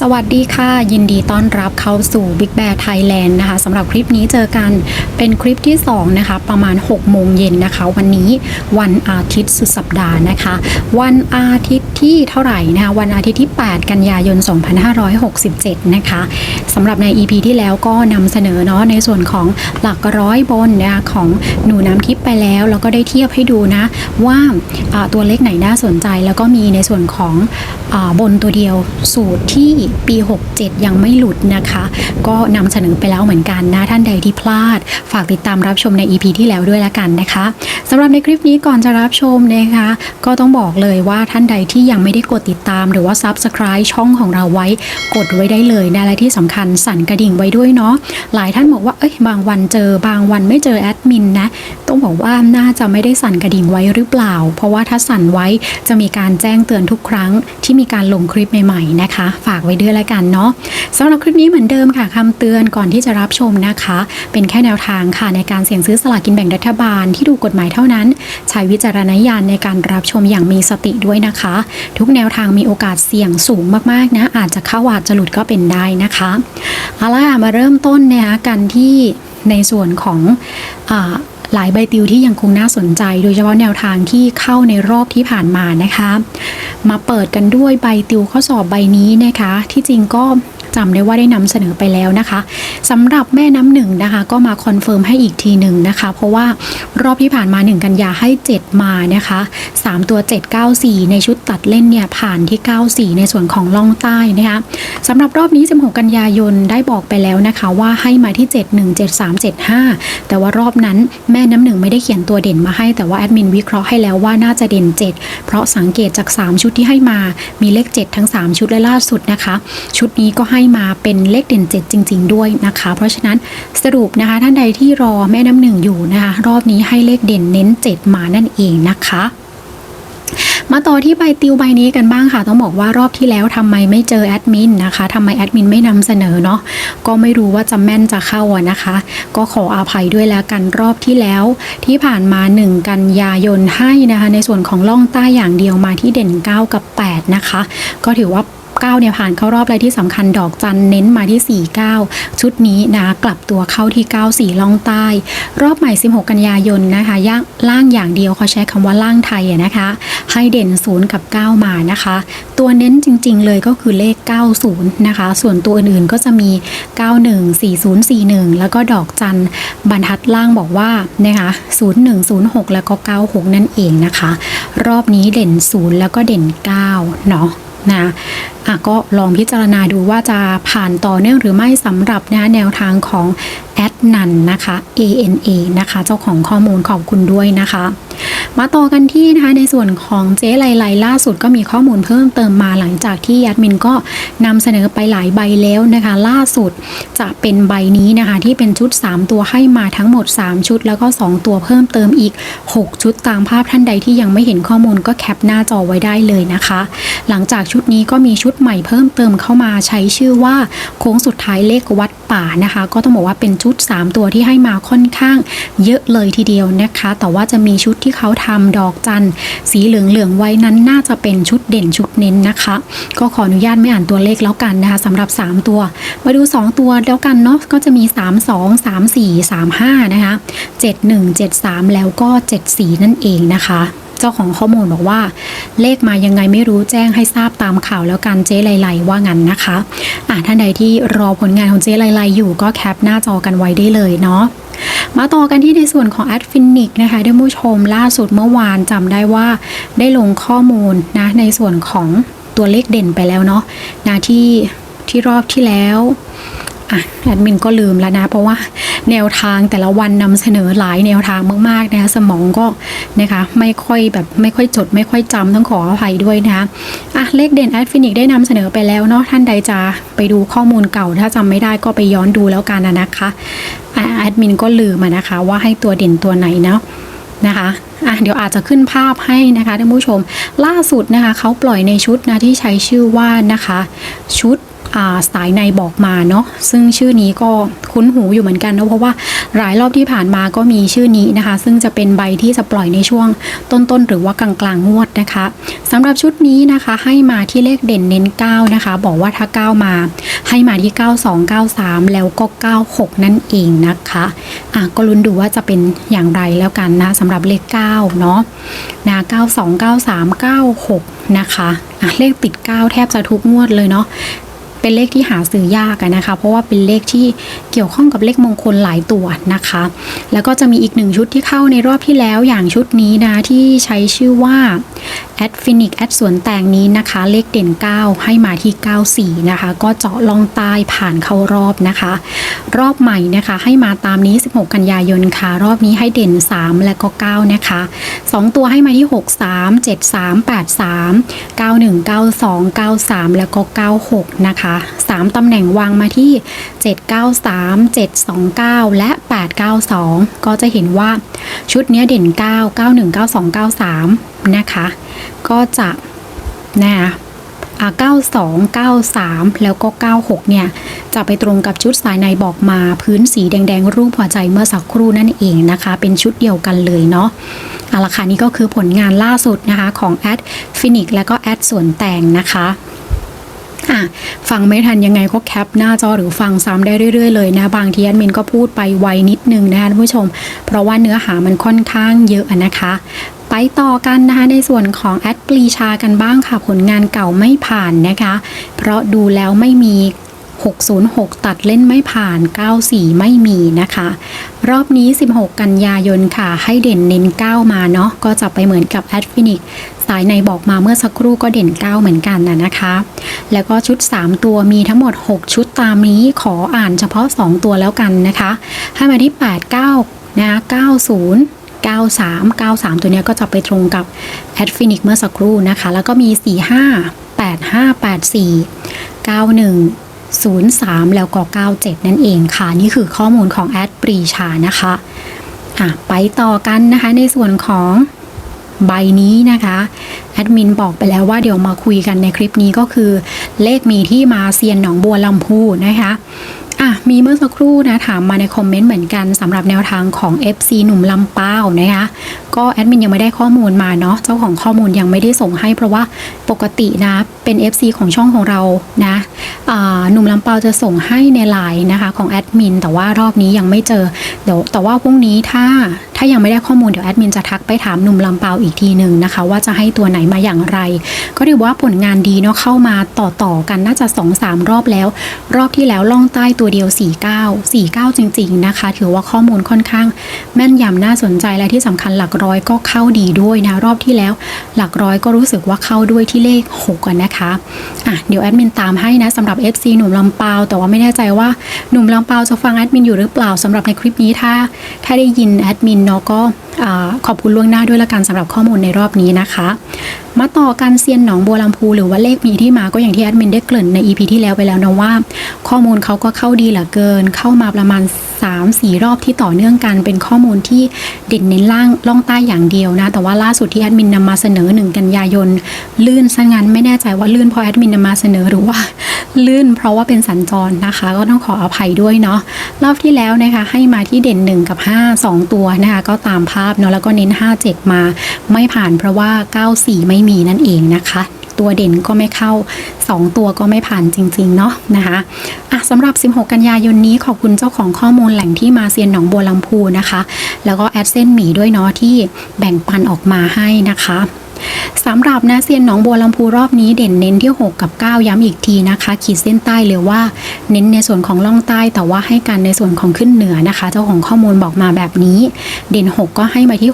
สวัสดีค่ะ ยินดีต้อนรับเข้าสู่ Big Bear Thailand นะคะสำหรับคลิปนี้เจอกันเป็นคลิปที่ 2 นะคะ ประมาณ 6 โมงเย็นนะคะ วันนี้วันอาทิตย์สุดสัปดาห์นะคะ วันอาทิตย์ที่เท่าไหร่นะคะ วันอาทิตย์ที่ 8 กันยายน 2567 นะคะสำหรับใน EP ที่แล้วก็นำเสนอเนาะในส่วนของหลักร้อยบนนะคะของหนูน้ำทิพย์ไปแล้ว แล้วก็ได้เทียบให้ดูนะว่าตัวเลขไหนน่าสนใจ แล้วก็มีในส่วนของอบนตัวเดียวสูตรที่ปี 67 ยังไม่หลุดนะคะ ก็นำเสนอไปแล้วเหมือนกันนะ ท่านใดที่พลาด ฝากติดตามรับชมใน EP ที่แล้วด้วยละกันนะคะสำหรับในคลิปนี้ก่อนจะรับชมนะคะ ก็ต้องบอกเลยว่าท่านใดที่ยังไม่ได้กดติดตามหรือว่า Subscribe ช่องของเราไว้ กดไว้ได้เลยนะและที่สำคัญสั่นกระดิ่งไว้ด้วยเนาะหลายท่านบอกว่าเอ้ยบางวันเจอบางวันไม่เจอแอดมินนะต้องบอกว่าน่าจะไม่ได้สั่นกระดิ่งไว้หรือเปล่า เพราะว่าถ้าสั่นไว้จะมีการแจ้งเตือนทุกครั้งที่มีการลงคลิปใหม่ๆนะคะ ฝากไว้ด้วยละกันเนาะสำหรับคลิปนี้เหมือนเดิมค่ะคำเตือนก่อนที่จะรับชมนะคะ เป็นแค่แนวทางค่ะในการเสี่ยงซื้อสลากกินแบ่งรัฐบาลที่ดูกฎหมายเท่านั้น ใช้วิจารณญาณในการรับชมอย่างมีสติด้วยนะคะ ทุกแนวทางมีโอกาสเสี่ยงสูงมากๆนะอาจจะเข้าอาจจะหลุดก็เป็นได้นะคะเอาล่ะมาเริ่มต้นนะคะกันที่ในส่วนของอ หลายใบติวที่ยังคงน่าสนใจ โดยเฉพาะแนวทางที่เข้าในรอบที่ผ่านมานะคะ มาเปิดกันด้วยใบติวข้อสอบใบนี้นะคะ ที่จริงก็ จำได้ว่าได้นำเสนอไปแล้วนะคะสำหรับแม่น้ำหนึ่งนะคะ ก็มาคอนเฟิร์มให้อีกทีหนึ่งนะคะ เพราะว่ารอบที่ผ่านมา 1 กันยาให้ 7 มานะคะ 3 ตัว 794 ในชุดตัดเล่นเนี่ยผ่านที่ 94 ในส่วนของล่องใต้นะคะสำหรับรอบนี้ 16 กันยายนได้บอกไปแล้วนะคะว่าให้มาที่ 717375 แต่ว่ารอบนั้นแม่น้ำหนึ่งไม่ได้เขียนตัวเด่นมาให้แต่ว่าแอดมินวิเคราะห์ให้แล้วว่าน่าจะเด่น 7 เพราะสังเกตจาก 3 ชุดที่ให้มา มีเลข 7 ทั้ง 3 ชุดและล่าสุดนะคะ ชุดนี้ก็ให้มาเป็นเลขเด่น 7 จริง ๆ ด้วยนะคะ เพราะฉะนั้นสรุปนะคะท่านใดที่รอแม่น้ำหนึ่งอยู่นะคะ รอบนี้ให้เลขเด่นเน้น 7 มานั่นเองนะคะมาต่อที่ใบติวใบนี้กันบ้างค่ะ ต้องบอกว่ารอบที่แล้วทำไมไม่เจอแอดมินนะคะทำไมแอดมินไม่นำเสนอเนาะก็ไม่รู้ว่าจะแม่นจะเข้าอะนะคะ ก็ขออาภัยด้วยแล้วกันรอบที่แล้วที่ผ่านมา 1 กันยายนให้นะคะ ในส่วนของล่องใต้อย่างเดียวมาที่เด่น 9 กับ 8 นะคะ ก็ถือว่า 9เนี่ยผ่านเข้ารอบและที่สำคัญดอกจันเน้นมาที่ 49 ชุดนี้นะกลับตัวเข้าที่ 94 ล่องใต้ รอบใหม่ 16 กันยายนนะคะย่างล่างอย่างเดียวเขาใช้คำว่าล่างไทยนะคะ ให้เด่น 0 กับ 9 มานะคะ ตัวเน้นจริง ๆ เลยก็คือเลข 90 นะคะ ส่วนตัวอื่นๆก็จะมี 91 4041 แล้วก็ดอกจันบรรทัดล่างบอกว่านะคะ0106 แล้วก็ 96 นั่นเองนะคะ รอบนี้เด่น 0 แล้วก็เด่น9เนาะ นะะก็ลองพิจารณาดูว่าจะผ่านต่อเนื่องหรือไม่สำหรับนะแนวทางของแอดนันนะคะ ANA นะคะ เจ้าของข้อมูลขอบคุณด้วยนะคะ มาต่อกันที่นะคะในส่วนของเจ๊ไลไลล่าสุดก็มีข้อมูลเพิ่มเติมมาหลังจากที่แอดมินก็นำเสนอไปหลายใบแล้วนะคะ ล่าสุดจะเป็นใบนี้นะคะ ที่เป็นชุด 3 ตัวให้มาทั้งหมด 3 ชุด แล้วก็ 2 ตัวเพิ่มเติมอีก 6 ชุดตามภาพท่านใดที่ยังไม่เห็นข้อมูลก็แคปหน้าจอไว้ได้เลยนะคะ หลังจากชุดนี้ก็มีชุดใหม่เพิ่มเติมเข้ามาใช้ชื่อว่าโค้งสุดท้ายเลขวัดป่านะคะ ก็ต้องบอกว่าเป็นชุด 3 ตัวที่ให้มาค่อนข้างเยอะเลยทีเดียวนะคะ แต่ว่าจะมีชุดที่เขาทำดอกจันสีเหลืองๆไว้นั้นน่าจะเป็นชุดเด่นชุดเน้นนะคะ ก็ขออนุญาตไม่อ่านตัวเลขแล้วกันนะคะสำหรับ 3 ตัว มาดู 2 ตัวแล้วกันเนาะก็จะมี 3 2 3 4 3 5นะคะ7 1 7 3 แล้วก็ 7 4 นั่นเองนะคะเจ้าของข้อมูลบอกว่า เลขมายังไงไม่รู้แจ้งให้ทราบตามข่าวแล้วกันเจ๊ไลไลว่างั้นนะคะอะท่านใดที่รอผลงานของเจ๊ไลไลอยู่ก็แคปหน้าจอกันไว้ได้เลยเนาะ มาต่อกันที่ในส่วนของ a d f i n i x นะคะท่านผู้ชมล่าสุดเมื่อวานจำได้ว่าได้ลงข้อมูลนะในส่วนของตัวเลขเด่นไปแล้วเนาะนะที่ที่รอบที่แล้วอะแอดมินก็ลืมแล้วนะ เพราะว่าแนวทางแต่ละวันนำเสนอหลายแนวทางมากๆนะคะสมองก็นะคะไม่ค่อยแบบไม่ค่อยจด ไม่ค่อยจำต้องขออภัยด้วยนะคะอะเลขเด่น a d f i n i x ได้นำเสนอไปแล้วเนาะท่านใดจะไปดูข้อมูลเก่า ถ้าจำไม่ได้ก็ไปย้อนดูแล้วกันนะคะ แอดมินก็ลืมมานะคะ ว่าให้ตัวเด่นตัวไหนเนาะนะคะอะเดี๋ยวอาจจะขึ้นภาพให้นะคะท่านผู้ชม ล่าสุดนะคะเขาปล่อยในชุดนะที่ใช้ชื่อว่านะคะ ชุด สายในบอกมาเนาะซึ่งชื่อนี้ก็คุ้นหูอยู่เหมือนกันเนอะเพราะว่าหลายรอบที่ผ่านมาก็มีชื่อนี้นะคะ ซึ่งจะเป็นใบที่จะปล่อยในช่วงต้นๆหรือว่ากลางๆงวดนะคะสำหรับชุดนี้นะคะให้มาที่เลขเด่นเน้น 9 นะคะ บอกว่าถ้า 9 มาให้มาที่ 9293 แล้วก็ 96 นั่นเองนะคะอะก็ลุ้นดูว่าจะเป็นอย่างไรแล้วกันนะสำหรับเลข 9 เนาะนะ92 93 96 นะคะอะเลขติด 9 แทบจะทุกงวดเลยเนาะ เป็นเลขที่หาซื้อยากนะคะ เพราะว่าเป็นเลขที่เกี่ยวข้องกับเลขมงคลหลายตัวนะคะ แล้วก็จะมีอีกหนึ่งชุดที่เข้าในรอบที่แล้วอย่างชุดนี้นะที่ใช้ชื่อว่าแอดฟินิกแอดสวนแตงนี้นะคะ เลขเด่น 9 ให้มาที่ 94 นะคะ ก็เจาะลองใต้ผ่านเข้ารอบนะคะ รอบใหม่นะคะ ให้มาตามนี้ 16 กันยายนค่ะ รอบนี้ให้เด่น 3 และก็ 9 นะคะ 2 ตัวให้มาที่ 63 73 83 91 92 93 แล้วก็ 96 นะคะ3 ตำแหน่งวางมาที่ 793 729 และ 892 ก็จะเห็นว่าชุดนี้เด่น 9 91 92 93 นะคะ ก็จะนะคะอ่า92 93 แล้วก็ 96 เนี่ย จะไปตรงกับชุดสายในบอกมาพื้นสีแดง ๆ รูปหัวใจเมื่อสักครู่นั่นเองนะคะ เป็นชุดเดียวกันเลยเนาะเอาละค่ะนี่ก็คือผลงานล่าสุดนะคะ ของแอดฟินิกและก็แอดสวนแตงนะคะ อะฟังไม่ทันยังไงก็แคปหน้าจอหรือฟังซ้ำได้เรื่อยๆเลยนะบางทีแอดมินก็พูดไปไวนิดนึงนะคะท่านผู้ชม เพราะว่าเนื้อหามันค่อนข้างเยอะนะคะ ไปต่อกันนะคะในส่วนของแอดปรีชากันบ้างค่ะผลงานเก่าไม่ผ่านนะคะ เพราะดูแล้วไม่มี 606 ตัดเล่นไม่ผ่าน 94 ไม่มีนะคะ รอบนี้ 16 กันยายนค่ะ ให้เด่นเน้น 9 มาเนาะ ก็จะไปเหมือนกับแอดฟินิกสายในบอกมาเมื่อสักครู่ก็เด่น 9 เหมือนกันนะนะคะ แล้วก็ชุด 3 ตัวมีทั้งหมด 6 ชุดตามนี้ขออ่านเฉพาะ 2 ตัวแล้วกันนะคะ ให้มาที่ 89 นะ90 93 93 ตัวนี้ก็จะไปตรงกับแอดฟินิกเมื่อสักครู่นะคะ แล้วก็มี 45 85 84 91 03 แล้วก็ 97 นั่นเองค่ะ นี่คือข้อมูลของแอดปรีชานะคะอะไปต่อกันนะคะในส่วนของใบนี้นะคะแอดมินบอกไปแล้วว่าเดี๋ยวมาคุยกันในคลิปนี้ก็คือ เลขมีที่มาเซียนหนองบัวลำพูนะคะอะมีเมื่อสักครู่นะถามมาในคอมเมนต์เหมือนกันสำหรับแนวทางของ FC หนุ่มลำเป้านะคะก็แอดมินยังไม่ได้ข้อมูลมาเนาะเจ้าของข้อมูลยังไม่ได้ส่งให้เพราะว่าปกตินะเป็น FC ของช่องของเรานะหนุ่มลำเปาจะส่งให้ในไลน์นะคะของแอดมินแต่ว่ารอบนี้ยังไม่เจอเดี๋ยวแต่ว่าพรุ่งนี้ถ้าถ้ายังไม่ได้ข้อมูลเดี๋ยวแอดมินจะทักไปถามหนุ่มลำเปาอีกทีหนึ่งนะคะ ว่าจะให้ตัวไหนมาอย่างไร ก็ถือว่าผลงานดีเนาะเข้ามาต่อต่อกันน่าจะ2-3รอบแล้ว รอบที่แล้วล่องใต้ตัวเดียว49 49 จริง ๆ นะคะ ถือว่าข้อมูลค่อนข้าง แม่นยำน่าสนใจและที่สำคัญหลักร้อยก็เข้าดีด้วยนะ รอบที่แล้ว หลักร้อยก็รู้สึกว่าเข้าด้วยที่เลข6กันนะคะอะเดี๋ยวแอดมินตามให้นะสำหรับ FC หนุ่มลำปาวแต่ว่าไม่แน่ใจว่าหนุ่มลำปาวจะฟังแอดมินอยู่หรือเปล่าสำหรับในคลิปนี้ถ้า ถ้าได้ยินแอดมินเนาะก็ขอบคุณล่วงหน้าด้วยละกันสำหรับข้อมูลในรอบนี้นะคะ มาต่อกันเซียนหนองบัวลำพูหรือว่าเลขมีที่มาก็อย่างที่แอดมินได้เกริ่นใน EP ที่แล้วไปแล้วนะว่า ข้อมูลเขาก็เข้าดีเหลือเกิน เข้ามาประมาณ 3-4 รอบที่ต่อเนื่องกันเป็นข้อมูลที่เด่นเน้นล่างล่องใต้อย่างเดียวนะ แต่ว่าล่าสุดที่แอดมินนำมาเสนอ 1 กันยายน ลื่นซะงั้นไม่แน่ใจว่าลื่นเพราะแอดมินนำมาเสนอหรือว่า ลื่นเพราะว่าเป็นสัญจรนะคะ ก็ต้องขออภัยด้วยเนาะรอบที่แล้วนะคะให้มาที่เด่น 1 กับ 5 2 ตัวนะคะก็ตามภาพเนาะแล้วก็เน้น 5 7 มา ไม่ผ่านเพราะว่า 94 ไม่มีนั่นเองนะคะตัวเด่นก็ไม่เข้า 2 ตัวก็ไม่ผ่านจริง ๆ เนาะนะคะอะสำหรับ 16 กันยายนนี้ขอบคุณเจ้าของข้อมูลแหล่งที่มาเซียนหนองบัวลำพูนะคะ แล้วก็แอดเส้นหมีด้วยเนาะที่แบ่งปันออกมาให้นะคะ สำหรับนะเซียนหนองบัวลำพูรอบนี้เด่นเน้นที่ 6 กับ 9 ย้ำอีกทีนะคะ ขีดเส้นใต้เลยว่าเน้นในส่วนของล่องใต้ แต่ว่าให้กันในส่วนของขึ้นเหนือนะคะ เจ้าของข้อมูลบอกมาแบบนี้ เด่น 6 ก็ให้มาที่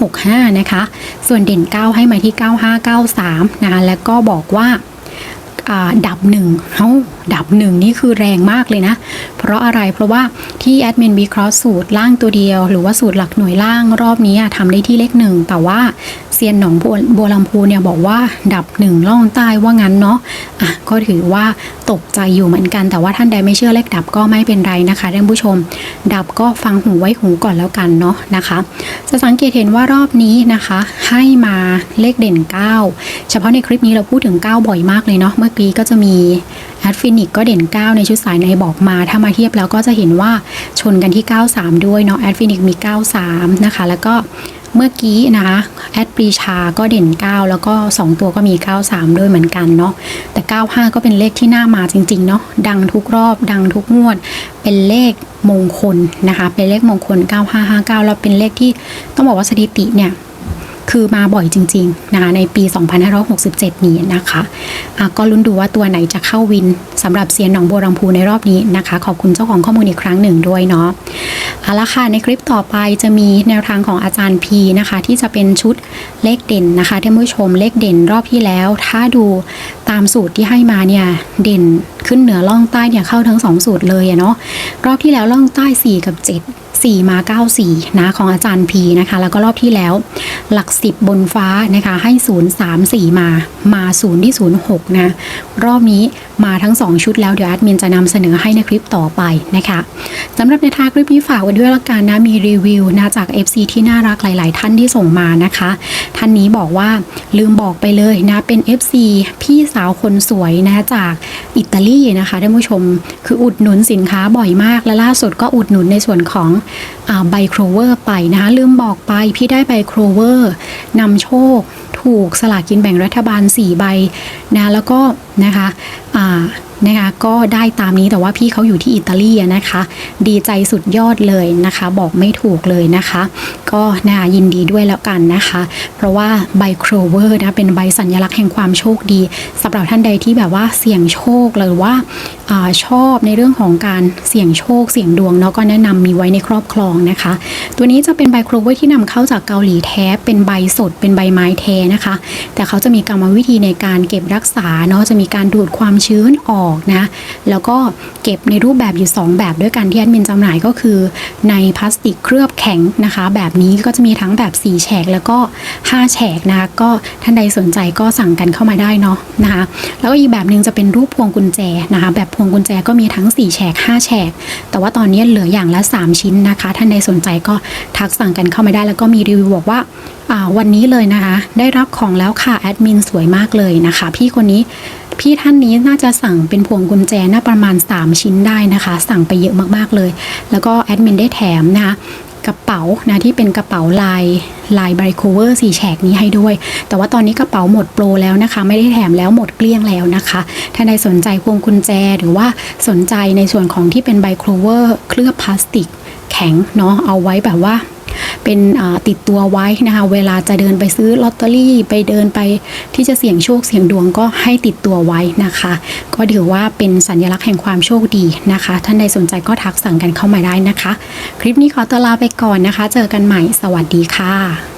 6265 นะคะ ส่วนเด่น 9 ให้มาที่ 9593 นะคะ และก็บอกว่า ดับหนึ่งเอ้าดับหนึ่งนี่คือแรงมากเลยนะ เพราะอะไรเพราะว่าที่แอดมินวิเคราะห์สูตรล่างตัวเดียว หรือว่าสูตรหลักหน่วยล่างรอบนี้อะทำได้ที่เลขหนึ่งแต่ว่าเซียนหนองบัวบัวลำพูเนี่ยบอกว่าดับหนึ่งล่องใต้ว่างั้นเนาะอะก็ถือว่าตกใจอยู่เหมือนกัน แต่ว่าท่านใดไม่เชื่อเลขดับก็ไม่เป็นไรนะคะท่านผู้ชม ดับก็ฟังหูไว้หูก่อนแล้วกันเนาะนะคะ จะสังเกตเห็นว่ารอบนี้นะคะ ให้มาเลขเด่น 9 เฉพาะในคลิปนี้เราพูดถึง 9 บ่อยมากเลยเนาะเมื่อกี้ก็จะมีแอฮัตฟินิกก็เด่น 9 ในชุดสายในบอกมา ถ้ามาเทียบแล้วก็จะเห็นว่าชนกันที่ 93 ด้วยเนาะแอดฟินิกมี 93 นะคะ แล้วก็เมื่อกี้นะคะแอดปรีชาก็เด่น 9 แล้วก็ 2 ตัวก็มี 93 ด้วยเหมือนกันเนาะแต่ 95 ก็เป็นเลขที่น่ามาจริง ๆ เนาะดังทุกรอบดังทุกงวด เป็นเลขมงคลนะคะ เป็นเลขมงคล 9559 แล้วเป็นเลขที่ต้องบอกว่าสถิติเนี่ย คือมาบ่อยจริงๆนะคะในปี 2567 นี้นะคะะก็ลุ้นดูว่าตัวไหนจะเข้าวินสำหรับเซียนหนองบัวลำพูในรอบนี้นะคะ ขอบคุณเจ้าของข้อมูลอีกครั้งหนึ่งด้วยเนาะเอาละค่ะในคลิปต่อไปจะมีแนวทางของอาจารย์พีนะคะ ที่จะเป็นชุดเลขเด่นนะคะท่านผู้ชมเลขเด่นรอบที่แล้ว ถ้าดูตามสูตรที่ให้มาเนี่ยเด่นขึ้นเหนือล่องใต้เนี่ยเข้าทั้งสองสูตรเลยเนาะรอบที่แล้วล่องใต้ 4 กับ 7 4 มา 94 นะของอาจารย์พีนะคะ แล้วก็รอบที่แล้วหลัก 10 บนฟ้านะคะให้ 0 3 4 มามา 0 ที่ 0 6 นะ รอบนี้ มาทั้ง 2 ชุดแล้วเดี๋ยวแอดมินจะนำเสนอให้ในคลิปต่อไปนะคะสำหรับในทางคลิปนี้ฝากไว้ด้วยละกันนะมีรีวิวนะจาก FC ที่น่ารักหลาย ๆ ท่านที่ส่งมานะคะ ท่านนี้บอกว่าลืมบอกไปเลยนะเป็น FC พี่สาวคนสวยนะจากอิตาลีนะคะท่านผู้ชมคืออุดหนุนสินค้าบ่อยมากและล่าสุดก็อุดหนุนในส่วนของใบโครเวอร์ไปนะคะลืมบอกไปพี่ได้ใบโครเวอร์นำโชค ถูกสลากกินแบ่งรัฐบาล4ใบนะแล้วก็นะคะอ่า นะคะก็ได้ตามนี้แต่ว่าพี่เขาอยู่ที่อิตาลีนะคะ ดีใจสุดยอดเลยนะคะ บอกไม่ถูกเลยนะคะ ก็นะยินดีด้วยแล้วกันนะคะ เพราะว่าใบโครเวอร์นะเป็นใบสัญลักษณ์แห่งความโชคดีสำหรับท่านใดที่แบบว่าเสี่ยงโชคหรือว่าอาชอบในเรื่องของการเสี่ยงโชค เสี่ยงดวงเนาะก็แนะนำมีไว้ในครอบครองนะคะ ตัวนี้จะเป็นใบโครเวอร์ที่นำเข้าจากเกาหลีแท้เป็นใบสดเป็นใบไม้แท้นะคะ แต่เขาจะมีกรรมวิธีในการเก็บรักษาเนาะจะมีการดูดความชื้นออกนะ แล้วก็เก็บในรูปแบบอยู่ 2 แบบด้วยกันที่แอดมินจำหน่ายก็คือ ในพลาสติกเคลือบแข็งนะคะ แบบนี้ก็จะมีทั้งแบบ 4 แฉกแล้วก็ 5 แฉกนะคะ ก็ท่านใดสนใจก็สั่งกันเข้ามาได้เนาะนะคะ แล้วก็อีกแบบหนึ่งจะเป็นรูปพวงกุญแจนะคะ แบบพวงกุญแจก็มีทั้ง 4 แฉก 5 แฉก แต่ว่าตอนนี้เหลืออย่างละ 3 ชิ้นนะคะ ท่านใดสนใจก็ทักสั่งกันเข้ามาได้ แล้วก็มีรีวิวบอกว่าวันนี้เลยนะคะ ได้รับของแล้วค่ะแอดมินสวยมากเลยนะคะ พี่คนนี้ พี่ท่านนี้น่าจะสั่งเป็นพวงกุญแจน่าประมาณ 3 ชิ้นได้นะคะ สั่งไปเยอะมากๆเลย แล้วก็แอดมินได้แถมนะคะกระเป๋านะที่เป็นกระเป๋าลายลายไบโคเวอร์สีแฉกนี้ให้ด้วย แต่ว่าตอนนี้กระเป๋าหมดโปรแล้วนะคะ ไม่ได้แถมแล้วหมดเกลี้ยงแล้วนะคะ ถ้าใดสนใจพวงกุญแจหรือว่าสนใจในส่วนของที่เป็นไบโคเวอร์เคลือบพลาสติกแข็งเนาะเอาไว้แบบว่า เป็นติดตัวไว้นะคะ เวลาจะเดินไปซื้อลอตเตอรี่ไปเดินไปที่จะเสี่ยงโชคเสี่ยงดวงก็ให้ติดตัวไว้นะคะ ก็ถือว่าเป็นสัญลักษณ์แห่งความโชคดีนะคะ ท่านใดสนใจก็ทักสั่งกันเข้ามาได้นะคะ คลิปนี้ขอตัวลาไปก่อนนะคะ เจอกันใหม่สวัสดีค่ะ